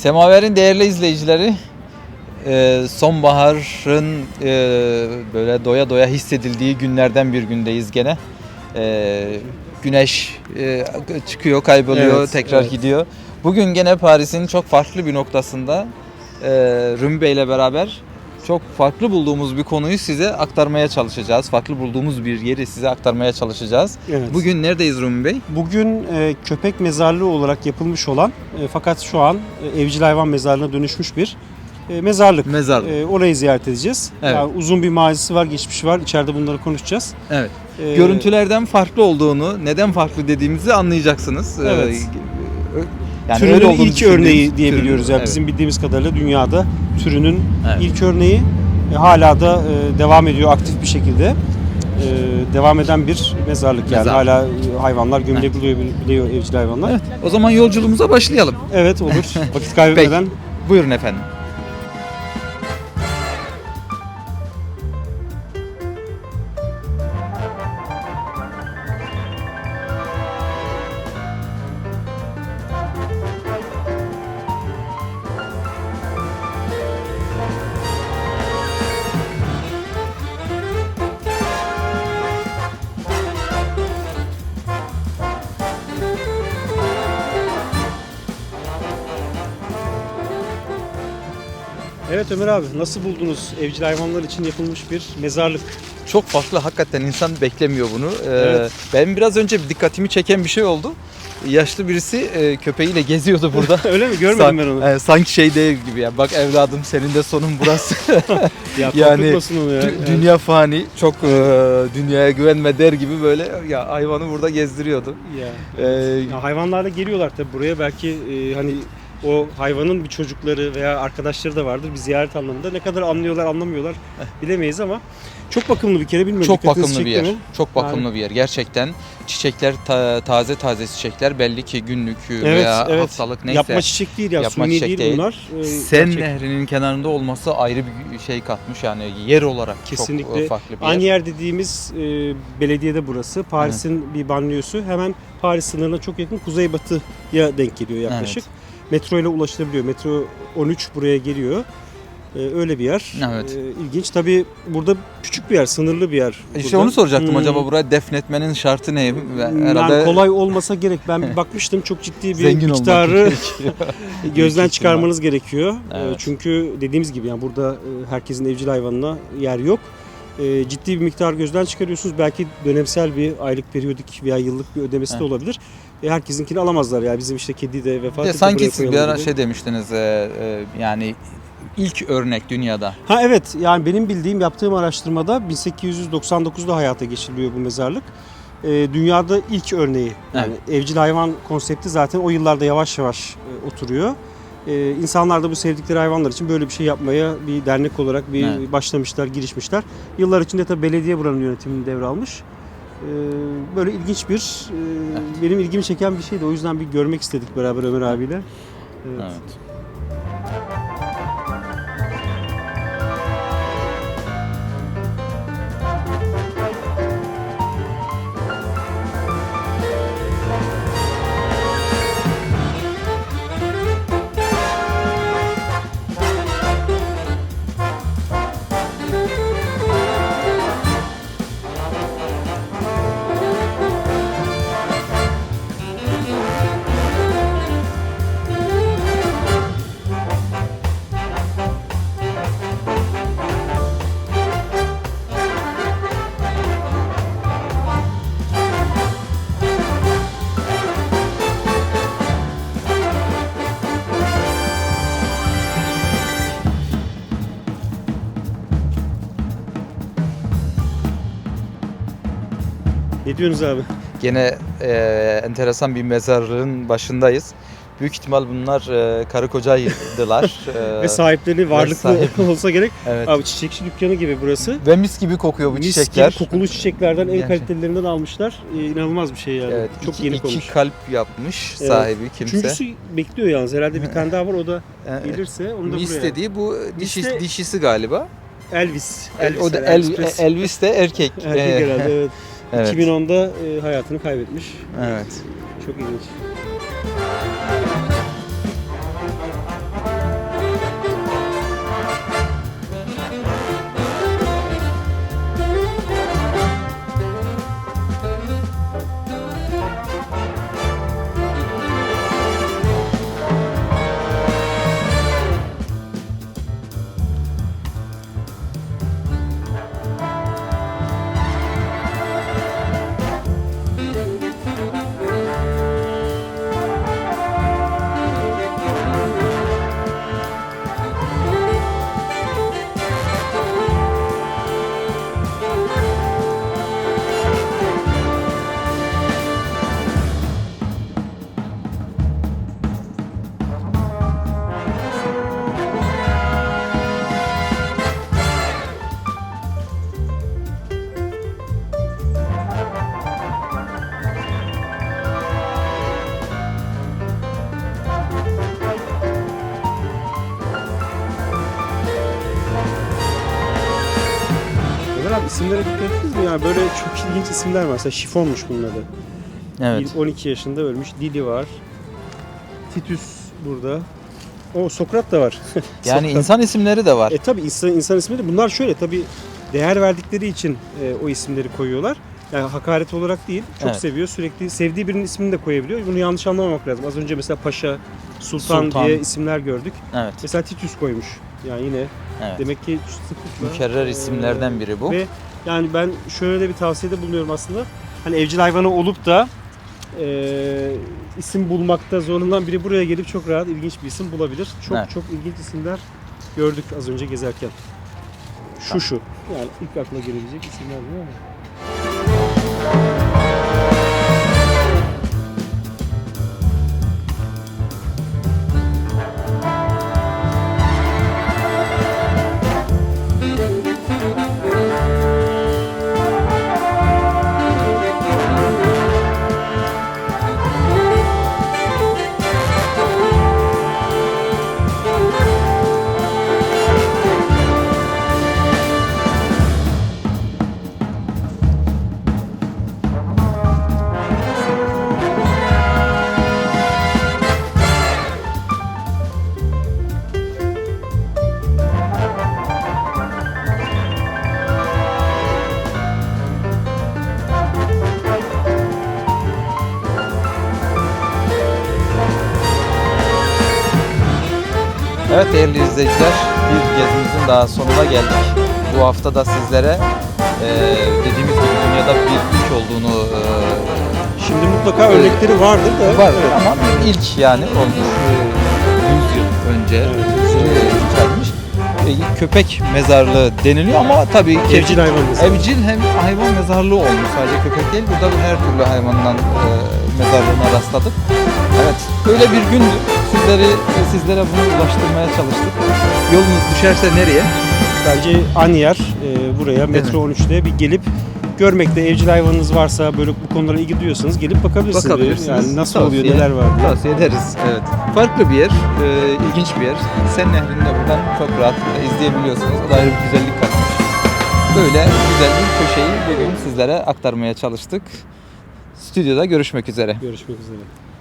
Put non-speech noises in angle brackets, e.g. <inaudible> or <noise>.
Semaver'in değerli izleyicileri, e, sonbaharın e, böyle doya doya hissedildiği günlerden bir gündeyiz gene. E, güneş çıkıyor, kayboluyor, Evet, tekrar evet. gidiyor. Bugün gene Paris'in çok farklı bir noktasında e, Rümi Bey ile beraber çok farklı bulduğumuz bir konuyu size aktarmaya çalışacağız. Farklı bulduğumuz bir yeri size aktarmaya çalışacağız. Evet. Bugün neredeyiz Rumi Bey? Bugün e, köpek mezarlığı olarak yapılmış olan e, fakat şu an e, evcil hayvan mezarlığına dönüşmüş bir e, mezarlık. Mezar. E, orayı ziyaret edeceğiz. Evet. Yani uzun bir mazisi var, geçmişi var. İçeride bunları konuşacağız. Evet. E, görüntülerden farklı olduğunu, neden farklı dediğimizi anlayacaksınız. Ee, Evet. ö- yani türünün ilk örneği diyebiliyoruz. Yani evet. bizim bildiğimiz kadarıyla dünyada türünün Evet. ilk örneği e, hala da e, devam ediyor aktif bir şekilde. E, devam eden bir mezarlık yani Mezar. hala e, hayvanlar gömülebiliyor biliyor evcil hayvanlar. Evet. O zaman yolculuğumuza başlayalım. Evet olur. <laughs> Vakit kaybetmeden Buyurun efendim. Evet Ömer abi nasıl buldunuz evcil hayvanlar için yapılmış bir mezarlık? Çok farklı hakikaten insan beklemiyor bunu. Ee, Evet. Benim biraz önce dikkatimi çeken bir şey oldu. Yaşlı birisi e, köpeğiyle geziyordu burada. <laughs> Öyle mi? Görmedim ben onu. San- e, sanki şey değil gibi ya. Bak evladım senin de sonun burası. <laughs> Ya <laughs> yani onu ya. Dü- Evet. dünya fani, çok e, dünyaya güvenme der gibi böyle ya hayvanı burada gezdiriyordu. Ya. Ee, Ya hayvanlar da geliyorlar tabii buraya belki e, hani o hayvanın bir çocukları veya arkadaşları da vardır bir ziyaret anlamında. Ne kadar anlıyorlar anlamıyorlar bilemeyiz ama çok bakımlı bir kere bilmiyorum. çok bakımlı bir yer. mi? Çok bakımlı bir yer. Gerçekten çiçekler ta- taze taze çiçekler belli ki günlük veya haftalık neyse. Yapma çiçek değil ya Yapma suni çiçek değil, değil. bunlar. E, Sen gerçek. Nehrinin kenarında olması ayrı bir şey katmış yani yer olarak Kesinlikle. çok e, farklı bir Aynı yer. yer dediğimiz e, belediyede burası. Paris'in bir banliyosu. Hemen Paris sınırına çok yakın kuzeybatıya denk geliyor yaklaşık. Metro ile ulaşılabiliyor. Metro 13 buraya geliyor. E, öyle bir yer. Evet. E, ilginç. Tabii burada küçük bir yer, sınırlı bir yer. İşte burada. onu soracaktım Hmm. acaba buraya defnetmenin şartı ne? Herhalde Yani kolay olmasa gerek. Ben bir bakmıştım çok ciddi bir zengin miktarı <laughs> gözden çıkarmanız gerekiyor. Evet. E, Çünkü dediğimiz gibi yani burada e, herkesin evcil hayvanına yer yok. E, Ciddi bir miktar gözden çıkarıyorsunuz. Belki dönemsel bir aylık periyodik veya yıllık bir ödemesi de Evet. olabilir. E, Herkesinkini alamazlar ya. Bizim işte kedi de vefat de etti. sanki siz bir ara gibi. şey demiştiniz e, e, yani ilk örnek dünyada. Ha evet yani benim bildiğim yaptığım araştırmada 1899'da hayata geçiriliyor bu mezarlık. Ee, dünyada ilk örneği. Yani evcil hayvan konsepti zaten o yıllarda yavaş yavaş e, oturuyor. Ee, insanlar da bu sevdikleri hayvanlar için böyle bir şey yapmaya bir dernek olarak bir Evet. başlamışlar, girişmişler. Yıllar içinde tabii belediye buranın yönetimini devralmış. Ee, böyle ilginç bir, e, benim ilgimi çeken bir şeydi. O yüzden bir görmek istedik beraber Ömer abiyle. Evet. Evet. Ne diyorsunuz abi? Gene e, enteresan bir mezarlığın başındayız. Büyük ihtimal bunlar e, karı kocaydılar. E, <laughs> Ve sahipleri varlıklı sahip. olsa gerek. evet. Abi çiçekçi dükkanı gibi burası. Ve mis gibi kokuyor bu Mis çiçekler. gibi kokulu çiçeklerden en Gerçekten. kalitelerinden almışlar. Ee, inanılmaz bir şey yani. Evet, Çok iki, yeni iki olmuş. kalp yapmış Evet. sahibi kimse. Üçüncüsü bekliyor yalnız. Herhalde bir tane daha var. O da E, gelirse onu da Mis buraya. dediği bu dişi, de- dişisi galiba. Elvis. El- o da El- Elvis Elvis de erkek. Erkek E, herhalde evet. <laughs> evet. 2010'da e, hayatını kaybetmiş. Evet. Çok ilginç. İsimlere dikkat ettiniz mi? Yani böyle çok ilginç isimler var. Mesela Şifonmuş bunun adı. Evet. 12 yaşında ölmüş. Dili var. Titus burada. O Sokrat da var. <laughs> Yani Sokrat. insan isimleri de var. E tabi insan, insan de bunlar şöyle tabi değer verdikleri için e, o isimleri koyuyorlar. Yani hakaret olarak değil. Çok Evet. seviyor. Sürekli sevdiği birinin ismini de koyabiliyor. Bunu yanlış anlamamak lazım. Az önce mesela Paşa, Sultan, Sultan. diye isimler gördük. Evet. Mesela Titus koymuş. Yani yine Evet. demek ki sıklıkla Mükerrer isimlerden biri bu. Ve yani ben şöyle de bir tavsiyede bulunuyorum aslında. Hani evcil hayvanı olup da e, isim bulmakta zorlanan biri buraya gelip çok rahat ilginç bir isim bulabilir. Çok Evet. çok ilginç isimler gördük az önce gezerken. Şu Tamam. şu. Yani ilk akla gelebilecek isimler değil mi? Evet değerli izleyiciler, bir gezimizin daha sonuna geldik. Bu hafta da sizlere eee, dediğimiz gibi dünyada bir ilk olduğunu eee, Şimdi mutlaka örnekleri vardır da. var Evet. ama ilk yani olmuş. Eee, 100 yıl önce Evet, çıkarmış. E, köpek mezarlığı deniliyor ama tabii Evcil hayvanımız. evcil hem hayvan mezarlığı olmuş sadece köpek değil. Burada her türlü hayvandan eee, mezarlığına rastladık. Evet, böyle bir gündü. Sizleri sizlere bunu ulaştırmaya çalıştık. Yolunuz düşerse nereye? Bence Anyer e, buraya metro 13'te bir gelip görmekte evcil hayvanınız varsa böyle bu konulara ilgi duyuyorsanız gelip bakabilirsiniz. Bakabilirsiniz. Yani nasıl Tavsiye- oluyor, neler var diye. Tavsiye ederiz. Evet. Farklı bir yer, e, ilginç bir yer. Sen nehrinde buradan çok rahat izleyebiliyorsunuz. O da ayrı bir güzellik katmış. Böyle güzel bir köşeyi bugün sizlere aktarmaya çalıştık. Stüdyoda görüşmek üzere. Görüşmek üzere.